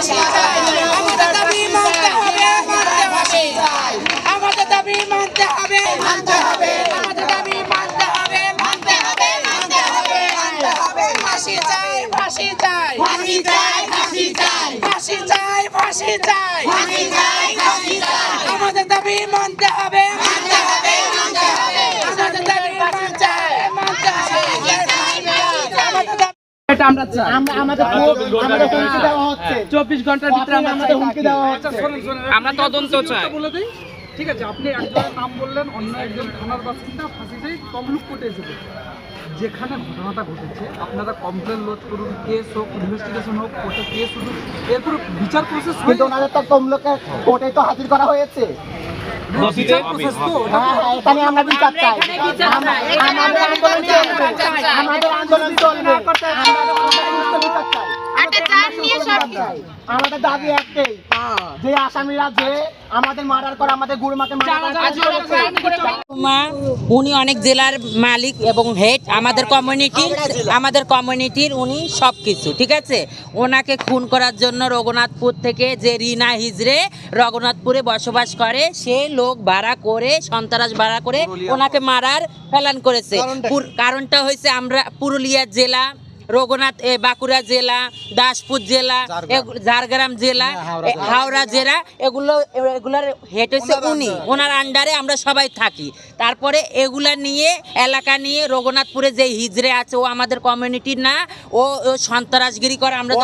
আমাদের দাবি মানতে হবে। মানতে হবে আমাদের দাবি মানতে হবে মানতে হবে আমাদের দাবি মানতে হবে মানতে হবে মানতে হবে মানতে হবে ফাঁসি চাই ফাঁসি চাই ফাঁসি চাই ফাঁসি চাই ফাঁসি চাই ফাঁসি চাই ফাঁসি চাই ফাঁসি চাই আমাদের দাবি মানতে হবে মানতে হবে মানতে হবে আমাদের দাবি মানতে হবে মানতে হবে আমাদের এটা আমরা চাই। চব্বিশ ঘণ্টার ভিতরে আমরা হুমকি দেওয়া হচ্ছে। আমরা তদন্ত চাই ঠিক আছে আপনি একজনের নাম বললেন অন্য একজন থানার বাসিন্দা ফাঁসিতেই তমলুক কোর্টে এসেছে। যেখানে ঘটনাটা ঘটেছে আপনারা কমপ্লেন লোড করুন কেস হোক ইনভেস্টিগেশন হোক কোর্টে কেস উঠুক এরপর বিচার প্রসেস কিন্তু ওনাদের তো তমলুকে কোর্টে তো হাজির করা হয়েছে। এখানে আমরা বিচার চাই। আমাদের আন্দোলন চলবে। আমাদের আন্দোলন চলবে। আমরা বিচার আমাদের দাবি একটাই। যে আসামিরা যে আমাদের মারার পর আমাদের গুরুমাকে মা উনি অনেক জেলার মালিক এবং হেড আমাদের কমিউনিটির আমাদের কমিউনিটির উনি সব কিছু ঠিক আছে? ওনাকে খুন করার জন্য রঘুনাথপুর থেকে যে রিনা হিজড়ে রঘুনাথপুরে বসবাস করে সে লোক ভাড়া করে সন্ত্রাস ভাড়া করে ওনাকে মারার ফেলান করেছে। কারণটা হয়েছে আমরা পুরুলিয়া জেলা রঘুনাথ এ, বাঁকুড়া জেলা দাসপুর জেলা ঝাড়গ্রাম। জেলা হাওড়া জেলা। এগুলো এগুলার হেড হচ্ছে উনি। ওনার আন্ডারে আমরা সবাই থাকি। তারপরে এগুলা নিয়ে এলাকা নিয়ে রঘুনাথপুরে যে হিজড়ে আছে ও আমাদের কমিউনিটির না ও ও সন্ত্রাসগিরি করে। আমরা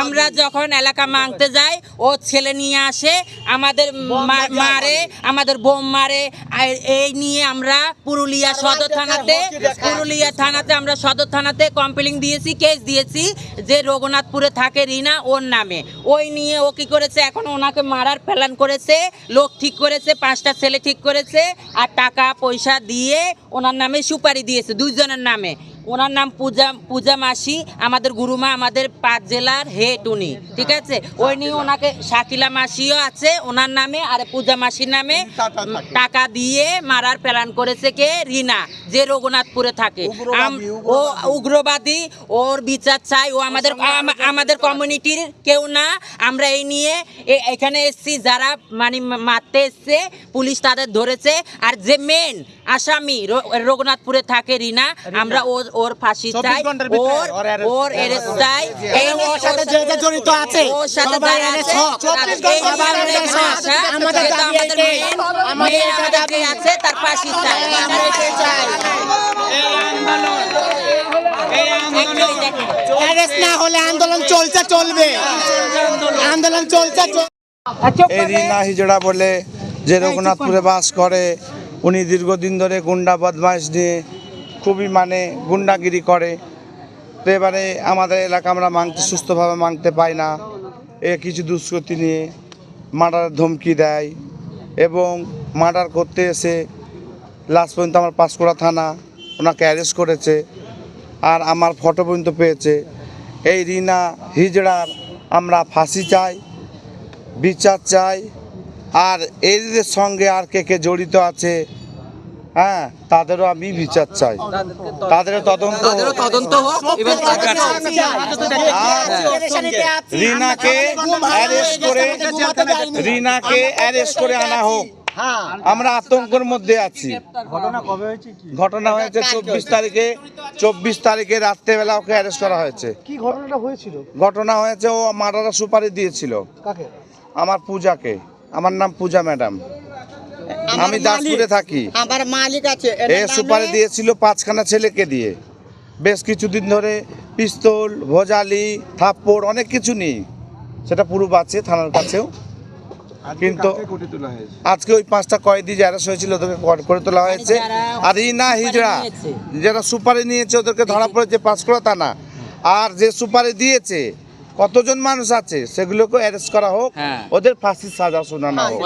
আমরা যখন এলাকা মাংতে যাই ও ছেলে নিয়ে আসে আমাদের মা- মারে আমাদের বোম মারে। আর এই নিয়ে আমরা পুরুলিয়া সদর থানাতে পুরুলিয়া থানাতে আমরা সদর থানাতে কমপ্লেন দিয়েছি কেস দিয়েছি যে রঘুনাথপুরে থাকে রিনা ওর নামে। ওই নিয়ে ও কি করেছে এখন ওনাকে মারার প্ল্যান করেছে লোক ঠিক করেছে পাঁচটা ছেলে ঠিক করেছে আর টাকা পয়সা দিয়ে ওনার নামে সুপারি দিয়েছে দুইজনের নামে। ওনার নাম পূজা পূজা মাসি আমাদের গুরুমা আমাদের পাঁচ জেলার হেড উনি ঠিক আছে? ওই নিয়ে ওনাকে শাকিলা মাসিও আছে ওনার নামে আর পূজা মাসির নামে টাকা দিয়ে মারার প্ল্যান করেছে কে? রিনা যে রঘুনাথপুরে থাকে। ও উগ্রবাদী ওর বিচার চাই ও আমাদের আমাদের কমিউনিটির কেউ না। আমরা এই নিয়ে এখানে এসছি যারা মানে মারতে এসছে পুলিশ তাদের ধরেছে। আর যে মেন আসামি রঘুনাথপুরে থাকে রিনা আমরা ওর ওর ফাঁসি চাই ওর ওর অ্যারেস্ট চাই। ওর সাথে যে যে জড়িত আছে ওর সাথে যারা আছে। আমাদের আমাদের আছে। তার ফাঁসি চাই। না হলে আন্দোলন চলছে চলবে। আন্দোলন চলছে এই বলে যে রঘুনাথপুরে বাস করে উনি দীর্ঘদিন ধরে গুন্ডা বদমাস নিয়ে খুবই মানে গুন্ডাগিরি করে। তো এবারে আমাদের এলাকা আমরা মাংতে সুস্থভাবে মাংতে পাই না। এ কিছু দুষ্কৃতি নিয়ে মার্ডারের ধমকি দেয় এবং মার্ডার করতে এসে লাস্ট পর্যন্ত আমার পাঁশকুড়া থানা ওনাকে অ্যারেস্ট করেছে আর আমার ফটো পর্যন্ত পেয়েছে। এই রিনা হিজড়ার আমরা ফাঁসি চাই, বিচার চাই আর এদের সঙ্গে আর কে কে জড়িত আছে হ্যাঁ তাদেরও আমি বিচার চাই তাদেরও তদন্ত তদন্ত হোক এবং আর রিনাকে অ্যারেস্ট করে রিনাকে অ্যারেস্ট করে আনা হোক আমরা আতঙ্কের মধ্যে আছি ঘটনা হয়েছে চব্বিশ তারিখে চব্বিশ তারিখে রাত্রেবেলা ওকে অ্যারেস্ট করা হয়েছে কি ঘটনাটা হয়েছিল ঘটনা হয়েছে ও মারারা সুপারি দিয়েছিল আমার পূজাকে আমার নাম পূজা ম্যাডাম আমি দাসপুরে থাকি। আমার মালিক আছে এ সুপারি দিয়েছিল পাঁচখানা ছেলেকে দিয়ে। বেশ কিছুদিন ধরে পিস্তল ভোজালি থাপ্পড় অনেক কিছু নেই। সেটা পুরো আছে থানার কাছেও। কিন্তু আজকে ওই পাঁচটা কয়েদি যারা হয়েছিল ওদেরকে করে তোলা হয়েছে। আর ইনা হিজড়া। যারা সুপারি নিয়েছে ওদেরকে ধরা পড়েছে পাঁচকুড়া থানা। আর যে সুপারি দিয়েছে কতজন মানুষ আছে সেগুলোকে অ্যারেস্ট করা হোক হ্যাঁ। ওদের ফাঁসির সাজা শোনানো হোক।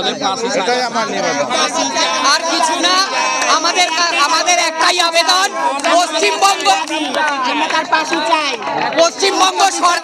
এটাই আমার নিবেদন। আর কিছু না আমাদের আমাদের একটাই আবেদন পশ্চিমবঙ্গ পশ্চিমবঙ্গ সরকার